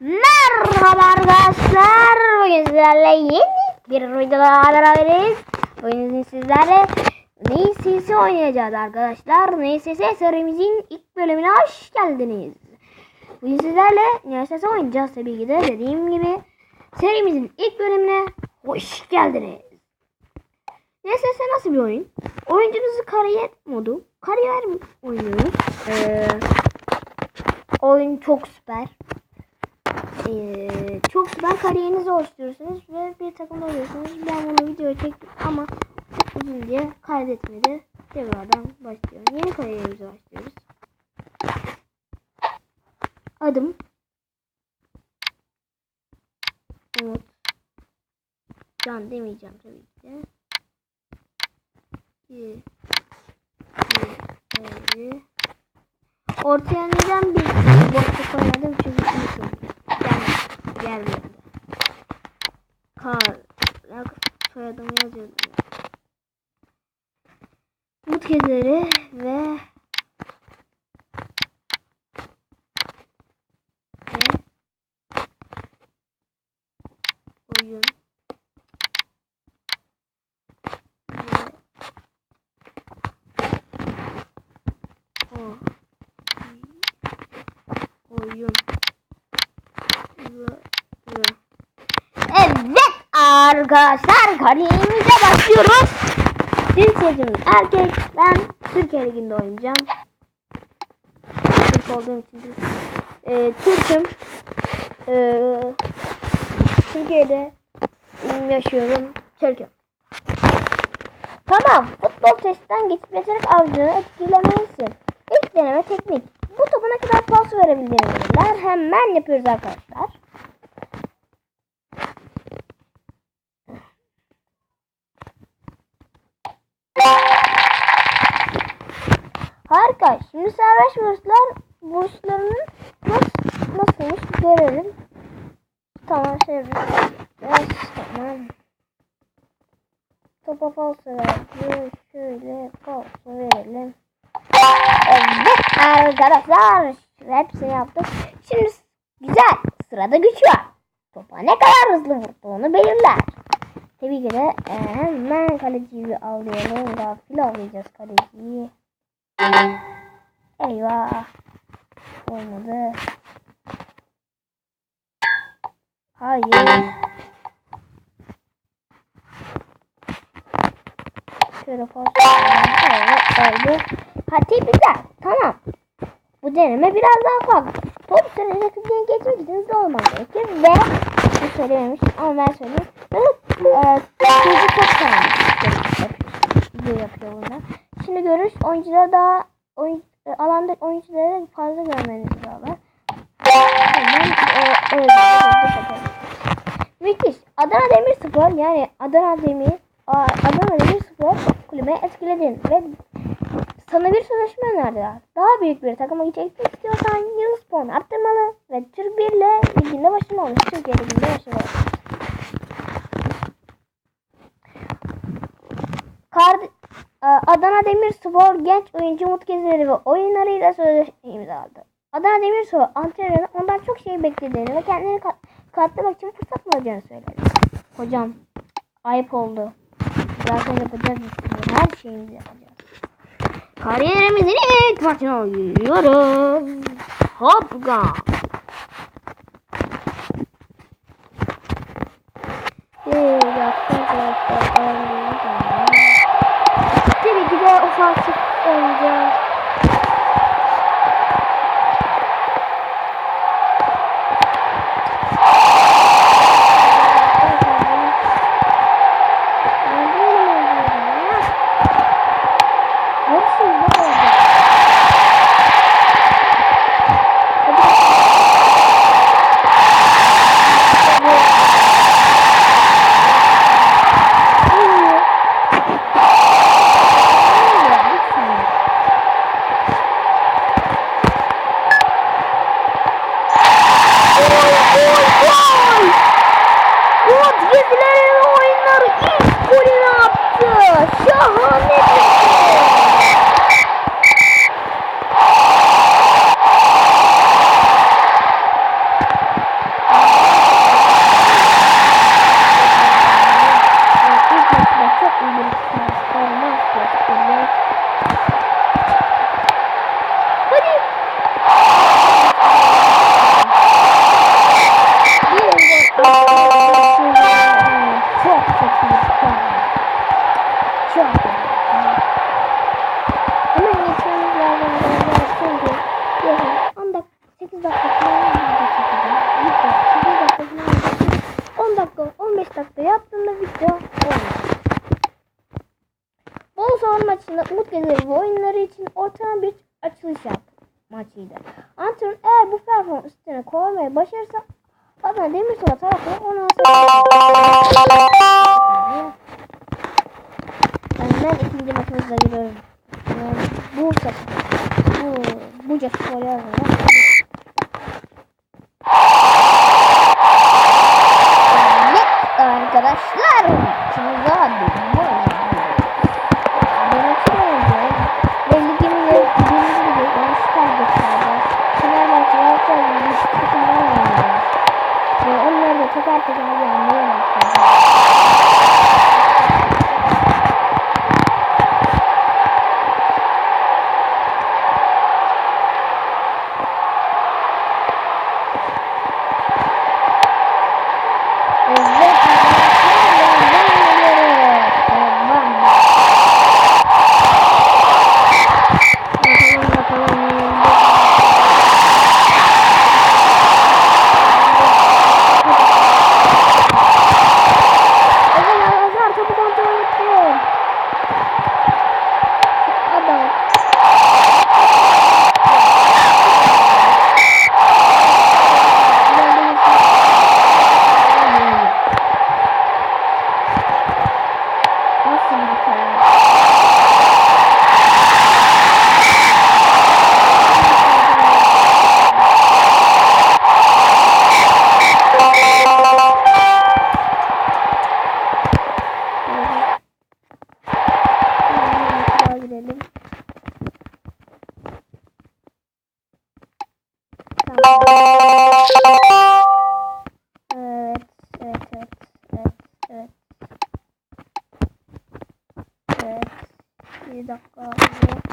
Merhaba arkadaşlar. Bugün sizlerle yeni bir videoda beraberiz. Bugün sizlerle NCS oynayacağız arkadaşlar. NCS serimizin ilk bölümüne hoş geldiniz. Bugün sizlerle NCS oynayacağız tabii ki de dediğim gibi. Serimizin ilk bölümüne hoş geldiniz. NCS nasıl bir oyun? Oyuncunuzu kariyer modu. Kariyer oynuyoruz. Ee, oyun çok süper. Ee, çok süper kariyerinizi oluşturuyorsunuz ve bir takımda oluyorsunuz. Ben bunu video çektim ama çok uzun diye kaydetmedi. Tekrardan başlıyorum. Yeni kariyerimize başlıyoruz. Adım Umut Can demeyeceğim tabii ki de. Ortaya neden bir boşluk koymadım çünkü gelmedi. Kar, ya, soyadımı yazıyordum. Umut Gezeri ve ve oyun ve o oyun. Evet arkadaşlar kariyerimize başlıyoruz. Cinsiyetimiz erkek. Ben Türkiye Ligi'nde oynayacağım. Türk olduğum için. Ee, Türk'üm. Ee, Türkiye'de yaşıyorum. Türk'üm. Tamam. Futbol testten geçip yetenek avcını etkilemelisin. İlk deneme teknik. Bu topa ne kadar pas verebildiğini. Hemen yapıyoruz arkadaşlar. Harika. Şimdi serbest vuruşlar vuruşlarının nasıl, nasılmış görelim. Tamam. Yes, tamam. Topa falso verdi. Şöyle falso verelim. Evet arkadaşlar. Hepsini yaptık. Şimdi güzel. Sırada güç var. Topa ne kadar hızlı vurduğunu belirler. Tabii ki de e, hemen kaleciyi alıyorum. Gafil alacağız kaleciyi. Eyvah. Olmadı. Hayır. Şöyle fazla. Oldu. Hadi güzel. Tamam. Bu deneme biraz daha farklı. Top sürece rakibini geçmek için hızlı olman ve bu söylememiş ama ben söyleyeyim. E, çocuk çok yapıyor bunda. Şimdi görüş oyunculara daha oyun, e, alanda oyuncuları fazla görmenizi sağlar. Hemen e, öyle Müthiş. Adana Demirspor yani Adana Demir Adana Demirspor kulübe etkiledin ve sana bir sözleşme önerdiler. Daha büyük bir takıma gitmek istiyorsan yıldız puan arttırmalı ve Türk 1 ile liginde başarılı olmuş. Türkiye liginde başarılı olmuş. Kard e, Adana Demirspor genç oyuncu Umut Gezeri ve oyunlarıyla sözleşme imzaladı. Adana Demirspor antrenörü ondan çok şey beklediğini ve kendini kat katlamak için fırsat bulacağını söyledi. Hocam ayıp oldu. Zaten yapacağız her şeyimizi yapacağız. Kariyerimizin ilk maçına oynuyoruz. Hopga. mutlaka bu oyunları için ortalama bir açılış yap maçıydı. Antrenör eğer bu performans üstüne koymaya başarırsa Adana Demirspor tarafından 16我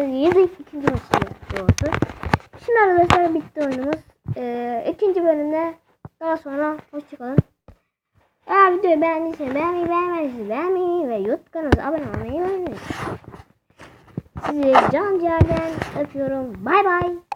102. maçı doğrusu. Şimdi arkadaşlar bitti oyunumuz. Ee, ikinci bölümde daha sonra hoşçakalın. Eğer videoyu beğendiyseniz beğenmeyi, beğenmediyseniz beğenmeyi ve YouTube kanalımıza abone olmayı unutmayın. Sizi can ciğerden öpüyorum. Bay bay.